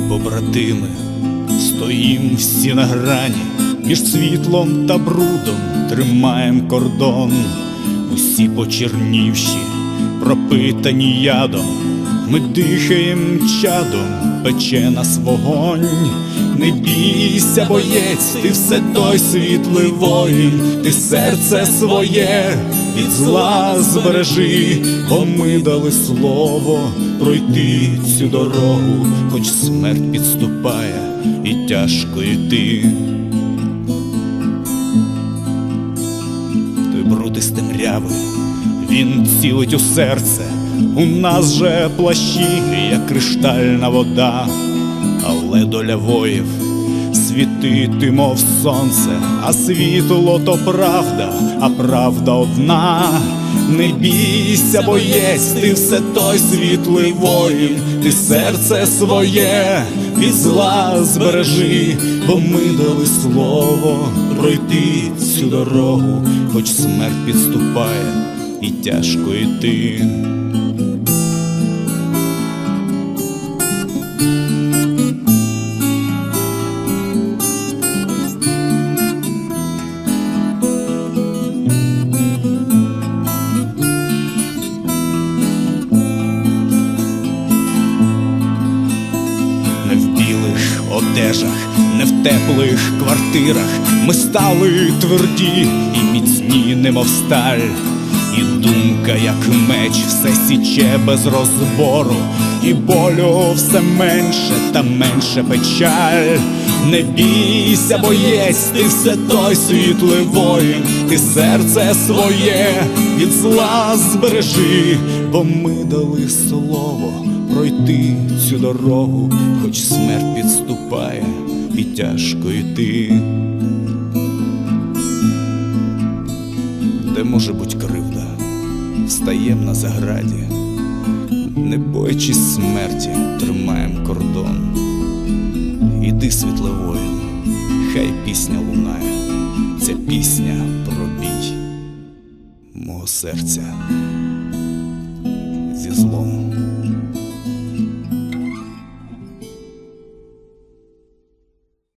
святими, стоїм всі на грані, між світлом та брудом тримаєм кордон, усі почернівші, пропитані ядом, ми дихаєм чадом, пече нас вогонь. Не бійся, боєць, ти все той світлий воїн, ти серце своє від зла збережи, бо ми дали слово пройти цю дорогу, хоч смерть підступає і тяжко йти. Той бруд із темряви, він цілить у серце, у нас же плащі, як криштальна вода, але доля воїв світити, мов сонце, а світло то правда, а правда одна. Не бійся, боєць, ти все той світлий воїн, ти серце своє від зла збережи, бо ми дали слово пройти цю дорогу, хоч смерть підступає і тяжко йти. Одежах, не в теплих квартирах. Ми стали тверді і міцні, немов сталь. І думка, як меч, все січе без розбору, і болю все менше та менше печаль. Не бійся, боєць, ти все той світлий воїн, ти серце своє від зла збережи, бо ми дали слово пройти цю дорогу, хоч смерть підступає і тяжко йти. Де може буть кривда, встаєм на заграді, не боячись смерті, тримаєм кордон. Іди, світле воїн, хай пісня лунає, ця пісня про бій мого серця зі злом.